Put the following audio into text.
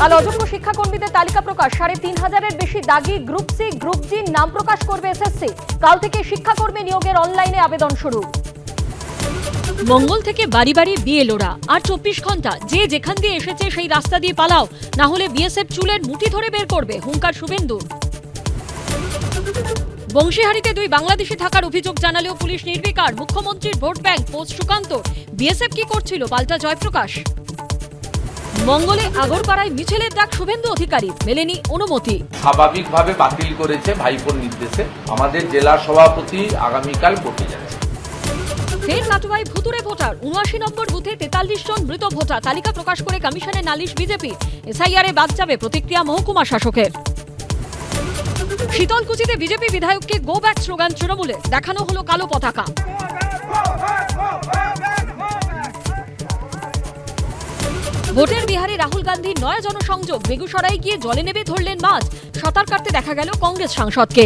কাল অযোগ্য শিক্ষাকর্মীদের তালিকা প্রকাশ। সাড়ে তিন হাজারের বেশি দাগি গ্রুপ সি, গ্রুপ জি নাম প্রকাশ করবে এসএসসি। কাল থেকে শিক্ষাকর্মী নিয়োগের অনলাইনে আবেদন শুরু। মঙ্গল থেকে বাড়ি বাড়ি বিএলওরা আর চব্বিশ ঘণ্টা যে যেখান দিয়ে এসেছে সেই রাস্তা দিয়ে পালাও। না হলে বিএসএফ চুলের মুঠি ধরে বের করবে হুঙ্কার শুভেন্দুর বংশীহারিতে দুই বাংলাদেশি থাকার অভিযোগ জানালেও পুলিশ নির্বিকার। মুখ্যমন্ত্রীর vote bank post Sukanta. BSF কি করছিল পাল্টা জয়প্রকাশ? মঙ্গলে আগরপাড়ায় মিছিলের ডাক শুভেন্দু অধিকারী মেলেনি অনুমতি। স্বাভাবিকভাবে বাতিল করেছে ভাইপোর নির্দেশে। আমাদের জেলা সভাপতি আগামীকাল করতে যাচ্ছে। ফের লাটুয়ায় ভুতুরে ভোটার উনআশি নম্বর বুথে তেতাল্লিশ জন মৃত ভোটার তালিকা প্রকাশ করে কমিশনে নালিশ বিজেপি। এসআইআরে বাদ যাবে প্রতিক্রিয়া মহকুমা শাসকের। শীতলকুচিতে বিজেপি বিধায়ককে গো ব্যাক স্লোগান তৃণমূলে দেখানো হলো কালো পতাকা। ভোটের বিহারে রাহুল গান্ধী নয়া জনসংযোগ, বেগুসরাই গিয়ে জলে নেবে ধরলেন মাছ সাঁতার কাটতে দেখা গেল কংগ্রেস সাংসদকে।